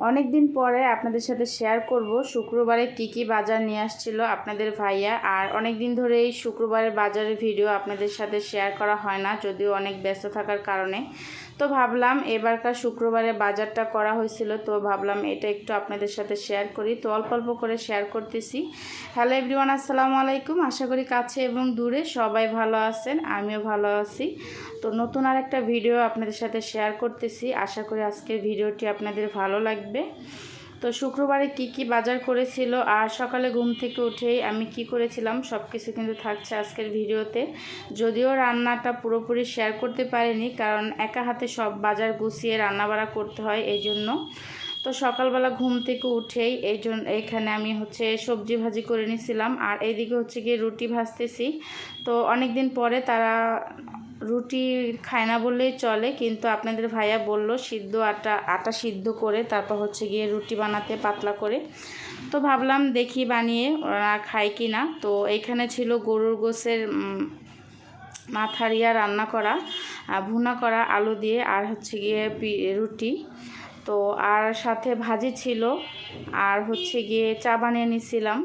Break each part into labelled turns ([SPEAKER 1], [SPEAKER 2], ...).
[SPEAKER 1] অনেক দিন পরে আপনাদের সাথে শেয়ার করব। শুক্রবারে কি কি বাজার নিয়ে আসছিল আপনাদের ভাইয়া। আর অনেক দিন ধরে এই শুক্রবারের বাজারের ভিডিও আপনাদের সাথে শেয়ার করা হয় না, যদিও অনেক ব্যস্ত থাকার কারণে। তো ভাবলাম এবারকার শুক্রবারে বাজারটা করা হয়েছিল, তো ভাবলাম এটা একটু আপনাদের সাথে শেয়ার করি। তো অল্প অল্প করে শেয়ার করতেছি। হ্যালো এভরিওয়ান আসসালামু আলাইকুম। আশা করি কাছে এবং দূরে সবাই ভালো আছেন, আমিও ভালো আছি। তো নতুন আর একটা ভিডিও আপনাদের সাথে শেয়ার করতেছি। আশা করি আজকের ভিডিওটি আপনাদের ভালো লাগবে। তো শুক্রবারে কি কি বাজার করেছিল আর সকালে ঘুম থেকে উঠেই আমি কি করেছিলাম সব কিছু কিন্তু থাকছে আজকের ভিডিওতে। যদিও রান্নাটা পুরোপুরি শেয়ার করতে পারিনি, কারণ একা হাতে সব বাজার গুছিয়ে রান্নাবাড়া করতে হয় এই জন্য। তো সকালবেলা ঘুম থেকে উঠেই এই জন্য এইখানে আমি হচ্ছে সবজি ভাজি করে নিয়েছিলাম আর এইদিকে হচ্ছে গিয়ে রুটি ভাজতেছি। তো অনেক দিন পরে তারা রুটি খায় না বললেই চলে, কিন্তু আপনাদের ভাইয়া বলল সিদ্ধ আটা আটা সিদ্ধ করে তারপর হচ্ছে গিয়ে রুটি বানাতে পাতলা করে। তো ভাবলাম দেখি বানিয়ে ওরা খায় কি না। তো এখানে ছিল গরুর গোসের মাথারিয়া রান্না করা ভুনা করা আলু দিয়ে আর হচ্ছে গিয়ে রুটি। তো আর সাথে ভাজি ছিল। আর হচ্ছে গিয়ে চা বানিয়ে নিছিলাম।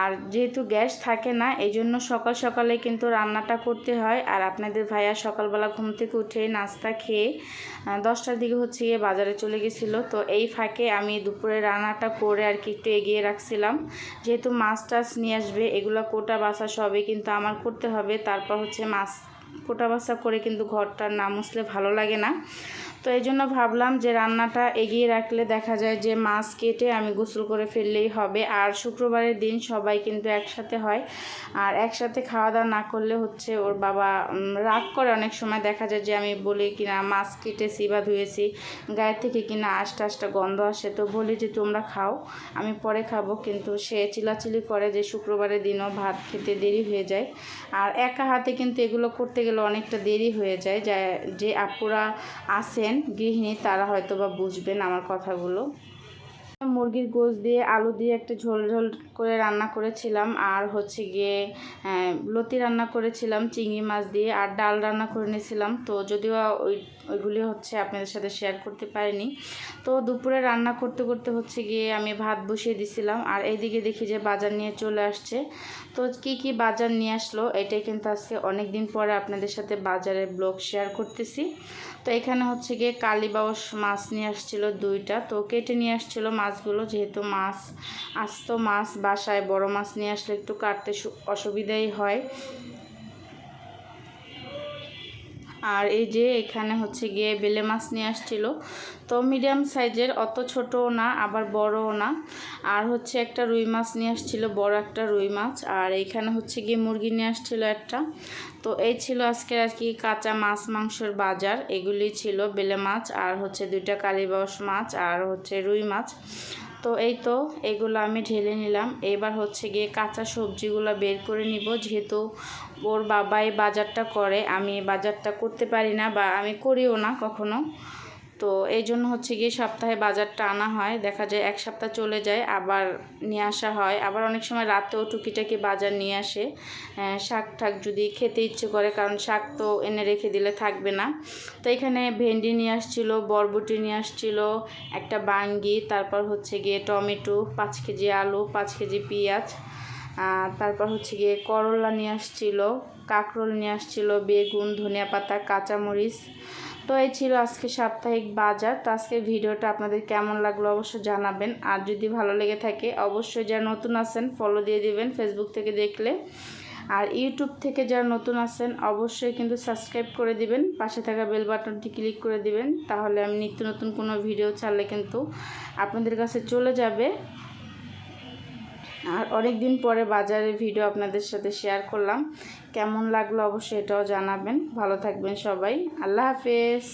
[SPEAKER 1] আর যেহেতু গ্যাস থাকে না এই জন্য সকাল সকালে কিন্তু রান্নাটা করতে হয়। আর আপনাদের ভাইয়া সকালবেলা ঘুম থেকে উঠে নাস্তা খেয়ে দশটার দিকে হচ্ছে গিয়ে বাজারে চলে গেছিল। তো এই ফাঁকে আমি দুপুরে রান্নাটা করে আর কি একটু এগিয়ে রাখছিলাম। যেহেতু মাছ টাছ নিয়ে আসবে, এগুলো কোটা বাসা সবই কিন্তু আমার করতে হবে। তারপর হচ্ছে মাছ কোটা বাসা করে কিন্তু ঘরটার না মুছলে ভালো লাগে না। তো এই জন্য ভাবলাম যে রান্নাটা এগিয়ে রাখলে দেখা যায় যে মাছ কেটে আমি গোসল করে ফেললেই হবে। আর শুক্রবারের দিন সবাই কিন্তু একসাথে হয়। আর একসাথে খাওয়া দাওয়া না করলে হচ্ছে ওর বাবা রাগ করে অনেক সময়। দেখা যায় যে আমি বলি কিনা, মাছ কেটেছি বা ধুয়েছি, গায়ের থেকে কিনা আশটা আশটা গন্ধ আসে। তো বলি যে, তোমরা খাও, আমি পরে খাব। কিন্তু সে চিলাচিলি করে যে শুক্রবারের দিনও ভাত খেতে দেরি হয়ে যায়। আর একা হাতে কিন্তু এগুলো করতে গেলে অনেকটা দেরি হয়ে যায়। যে আপুরা আসেন গৃহিণী তারা হয়তো বা বুঝবেন আমার কথাগুলো। মুরগির গোশ দিয়ে আলু দিয়ে একটা ঝোল ঝোল করে রান্না করেছিলাম, আর হচ্ছে গিয়ে লতি রান্না করেছিলাম, চিংড়ি মাছ দিয়ে, আর ডাল রান্না করে নিয়েছিলাম। তো যদিও ওই ওইগুলি হচ্ছে আপনাদের সাথে শেয়ার করতে পারিনি। তো দুপুরে রান্না করতে করতে হচ্ছে গিয়ে আমি ভাত বসিয়ে দিছিলাম। আর এইদিকে দেখি যে বাজার নিয়ে চলে আসছে। তো কি কি বাজার নিয়ে আসলো, এটাই কিন্তু আজকে অনেক দিন পরে আপনাদের সাথে বাজারের ব্লগ শেয়ার করতেছি। তো এখানে হচ্ছে গিয়ে কালীবাউস মাছ নিয়ে আসছিল দুইটা। তো কেটে নিয়ে আসছিল মাছগুলো, যেহেতু মাছ, আস্ত মাছ, বাসায় বড় মাছ নিয়ে আসলে একটু কাটতে অসুবিধাই হয়। আর এই যে এখানে হচ্ছে গিয়ে বেলে মাছ নিয়ে আসছিল। তো মিডিয়াম সাইজের, অত ছোটও না, আবার বড়ও না। আর হচ্ছে একটা রুই মাছ নিয়ে আসছিল, বড় একটা রুই মাছ। আর এইখানে হচ্ছে গিয়ে মুরগি নিয়ে আসছিল একটা। তো এই ছিল আজকের আর কি কাঁচা মাছ মাংসর বাজার। এগুলি ছিল বেলে মাছ, আর হচ্ছে দুইটা কালীবাস মাছ, আর হচ্ছে রুই মাছ। তো এই তো, এগুলো আমি ঢেলে নিলাম। এবার হচ্ছে গিয়ে কাঁচা সবজিগুলো বের করে নিব। যেহেতু ওর বাবাই বাজারটা করে, আমি বাজারটা করতে পারি না বা আমি করিও না কখনো। তো এই জন্য হচ্ছে গিয়ে সপ্তাহে বাজারটা আনা হয়। দেখা যায় এক সপ্তাহ চলে যায়, আবার নিয়ে আসা হয়। আবার অনেক সময় রাতেও টুকিটাকি বাজার নিয়ে আসে। শাক ঠাক যদি খেতে ইচ্ছে করে, কারণ শাক তো এনে রেখে দিলে থাকবে না। তো এখানে ভেন্ডি নিয়ে আসছিল, বরবটি নিয়ে আসছিল, একটা বাঙ্গি, তারপর হচ্ছে গিয়ে টমেটো, পাঁচ কেজি আলু, পাঁচ কেজি পেঁয়াজ তারপর হচ্ছে গিয়ে করলা নিয়ে আসছিল, কাঁকরোল নিয়ে আসছিল, বেগুন, ধনিয়া পাতা, কাঁচামরিচ তো এই ছিল আজকে সাপ্তাহিক বাজার, তো আজকের ভিডিওটা আপনাদের কেমন লাগল অবশ্যই জানাবেন। আর যদি ভালো লেগে থাকে, অবশ্যই যারা নতুন আছেন ফলো দিয়ে দিবেন ফেসবুক থেকে দেখলে। আর ইউটিউব থেকে যারা নতুন আছেন, অবশ্যই কিন্তু সাবস্ক্রাইব করে দিবেন। পাশে থাকা বেল বাটনটি ক্লিক করে দিবেন, তাহলে আমি নিত্য নতুন কোনো ভিডিও ছাড়লে কিন্তু আপনাদের কাছে চলে যাবে। আর অনেক দিন পরে বাজারের ভিডিও আপনাদের সাথে শেয়ার করলাম। কেমন লাগল অবশ্যই এটাও জানাবেন। ভালো থাকবেন সবাই। আল্লাহ হাফেজ।